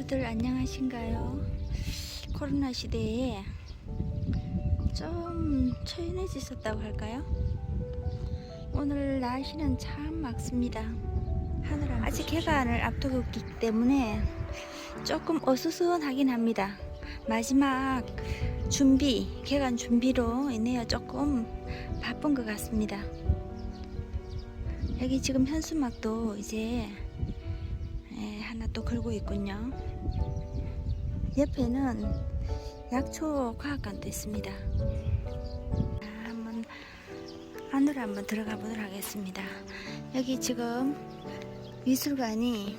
모두들 안녕하신가요? 코로나 시대에 좀 초연해지셨다고 할까요? 오늘 날씨는 참 맑습니다. 하늘 아직 개관을 앞두고 있기 때문에 조금 어수선하긴 합니다. 마지막 준비, 개관 준비로 인해요 조금 바쁜 것 같습니다. 여기 지금 현수막도 이제 예, 하나 또 걸고 있군요. 옆에는 약초 과학관도 있습니다. 자, 한번 안으로 한번 들어가 보도록 하겠습니다. 여기 지금 미술관이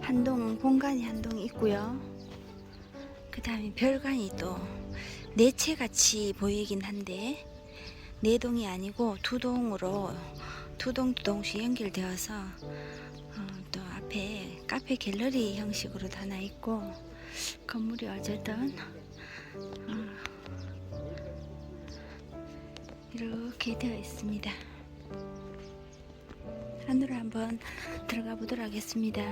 한동 공간이 한동 있고요. 그 다음에 별관이 또 네 채 같이 보이긴 한데 네 동이 아니고 두 동으로 두동 두 동씩 연결되어서 어, 또 앞에 카페 갤러리 형식으로 도 하나 있고 건물이 어쨌든 어, 이렇게 되어 있습니다. 안으로 한번 들어가 보도록 하겠습니다.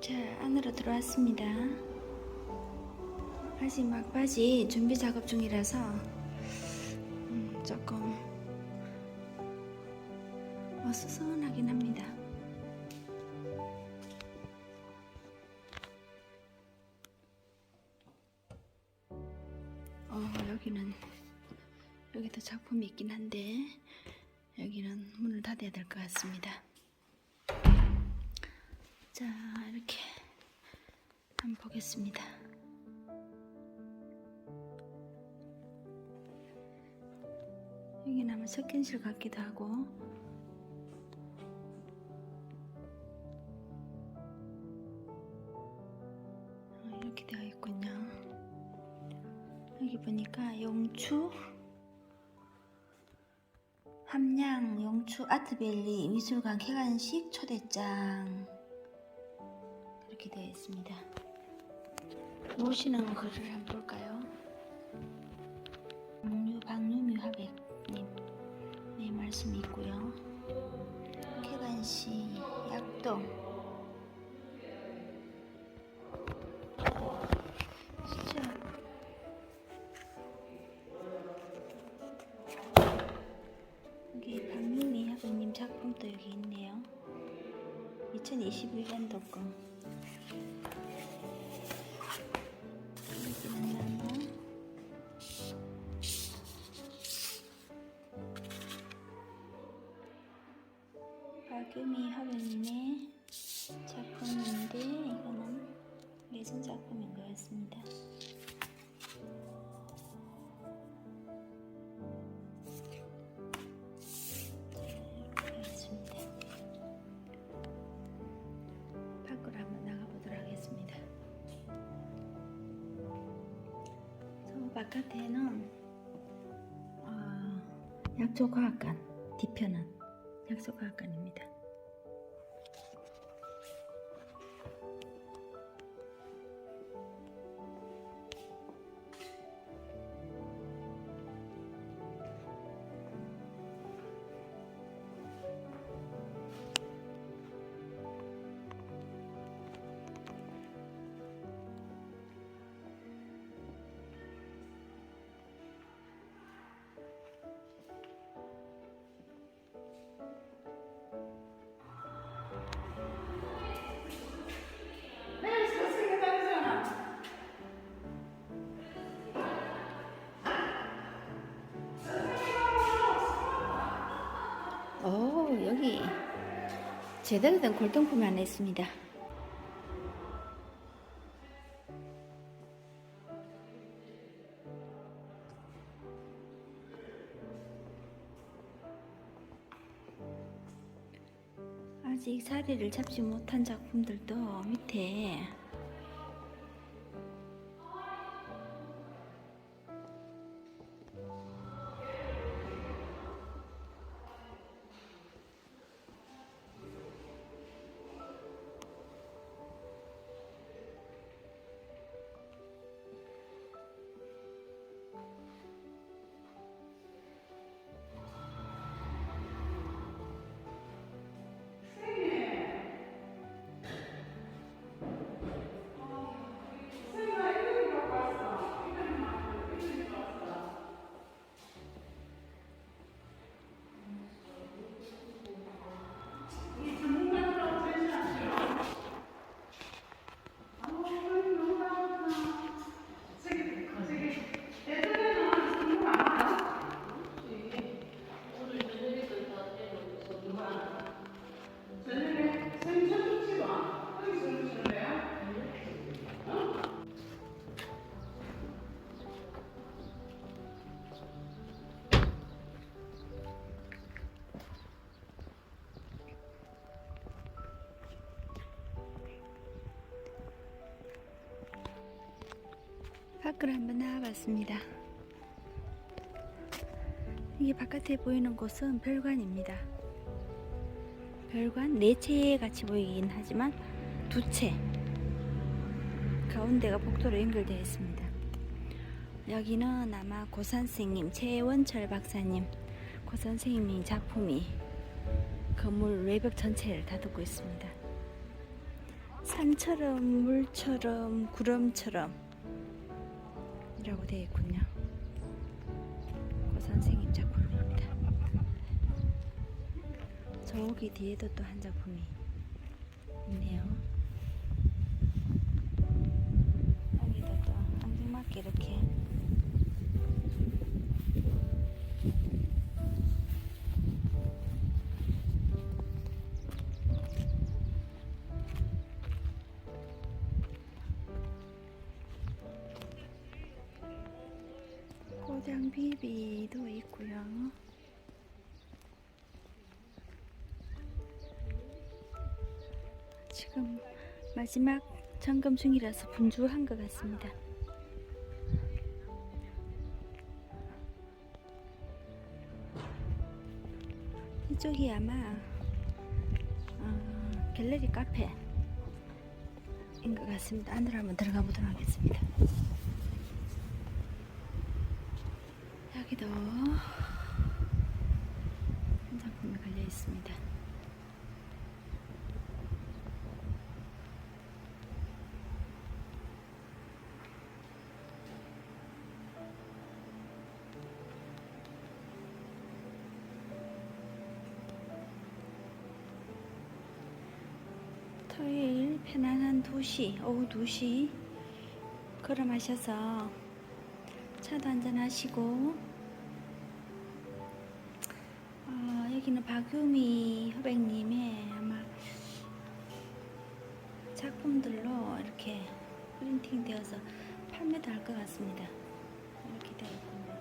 자, 안으로 들어왔습니다. 아직 막바지 준비 작업 중이라서 음, 조금 어수선하긴 합니다. 어, 여기는 여기도 작품이 있긴 한데 여기는 문을 닫아야 될 것 같습니다. 자, 이렇게 한번 보겠습니다. 여기는 아마 석견실 같기도 하고 어, 이렇게 되어 있군요. 여기 보니까 용추 함양 용추 아트밸리 미술관 개관식 초대장 이렇게 되어 있습니다. 모시는 글을 한번 볼까요? 말씀이 있고요. 개관시 약동 진짜 여기 박유미 화백님 작품도 여기 있네요. 2021년도 거. 박유미 화백님의 작품인데 이거는 예전 작품인. 저 바깥에는 어, 약초과학관 뒤편은 약초과학관입니다. 여기 제대로 된 골동품이 하나 있습니다. 아직 자리를 잡지 못한 작품들도 밑에 밖으로 한번 나와봤습니다. 이게 바깥에 보이는 곳은 별관입니다. 별관 네 채 같이 보이긴 하지만 두 채. 가운데가 복도로 연결되어 있습니다. 여기는 아마 고 선생님 최원철 박사님 고 선생님이 작품이 건물 외벽 전체를 다듬고 있습니다. 산처럼 물처럼 구름처럼 이라고 되어 있군요. 고 선생님 작품입니다. 저기 뒤에도 또 한 작품이 있네요. 여기도 또 안경맞게 이렇게 지금 마지막 점검 중이라서 분주한 것 같습니다. 이쪽이 아마 어, 갤러리 카페인 것 같습니다. 안으로 한번 들어가 보도록 하겠습니다. 여기도 한 작품이 걸려 있습니다. 토요일 편안한 2시, 오후 2시 걸어마셔서 차도 한잔 하시고 어, 여기는 박유미 허백님의 아마 작품들로 이렇게 프린팅 되어서 판매도 할 것 같습니다. 이렇게 되어 있군요.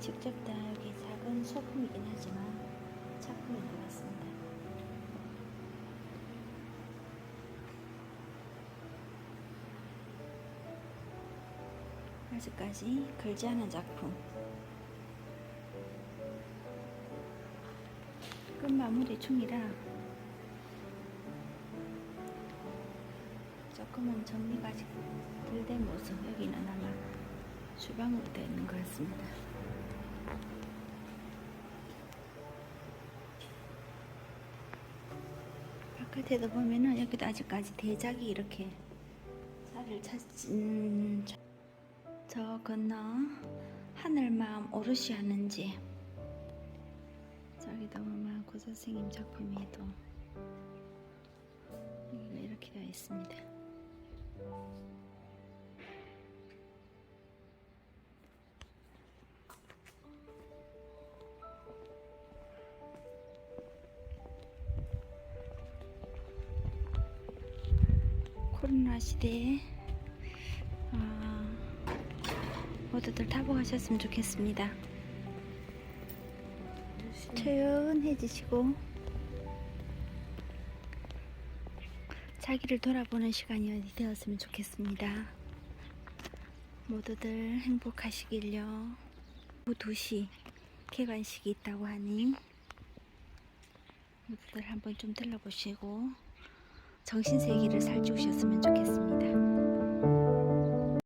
직접 다 여기 작은 소품이긴 하지만 작품인 것 같습니다. 아직까지 걸지 않은 작품. 끝 마무리 중이라 조금은 정리가 아직 덜된 모습. 여기는 아마 주방으로 되어 있는 것 같습니다. 바깥에도 보면은 여기도 아직까지 대작이 이렇게 살을 찾은 저- 저 건너 하늘마음 오롯이 하는지 저기도 아마 고 선생님 작품에도 이렇게 되어 있습니다. 코로나 시대에 아, 모두들 타복하셨으면 좋겠습니다. 조용해지시고 자기를 돌아보는 시간이 되었으면 좋겠습니다. 모두들 행복하시길요. 오후 2시 개관식이 있다고 하니 모두들 한번 좀 들러보시고 정신세계를 살찌우셨으면 좋겠습니다.